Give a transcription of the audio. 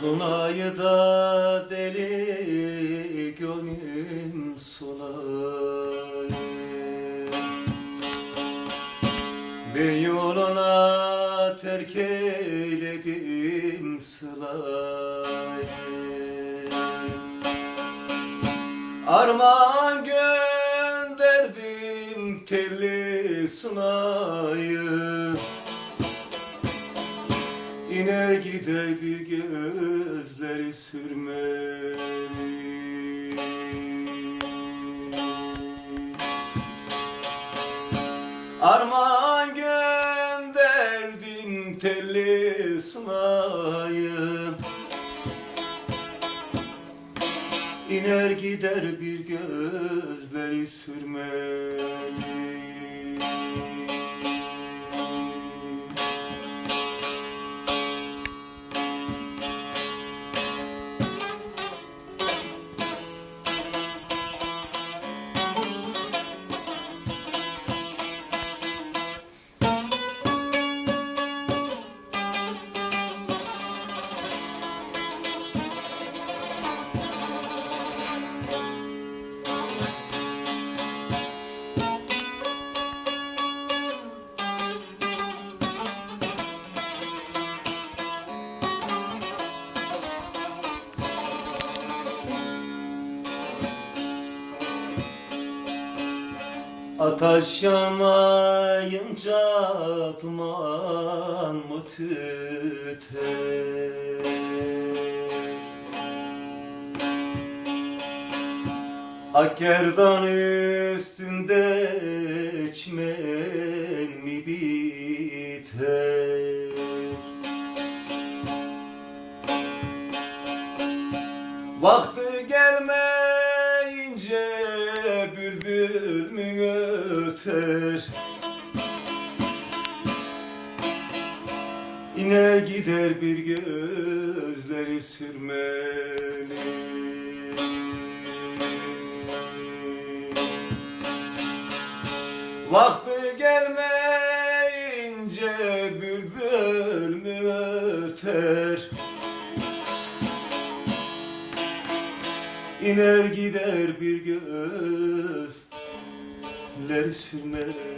Sunayı da deli gönlüm sunayı. Ben yoluna terk eyledim sılayı Armağan gönderdim telli sunayı. Yine gider bir gözleri sürmeli. Armağan gönderdim telli sunayı. İner gider bir gözleri sürmeli Ateş yanmayınca duman mı tüter? Akkerdan üstünde çimen mi biter? Vakti gelmeyince bülbül İner gider bir gözleri sürmeli. Vakti gelmeyince bülbül mü öter? İner gider bir gözleri sürmeli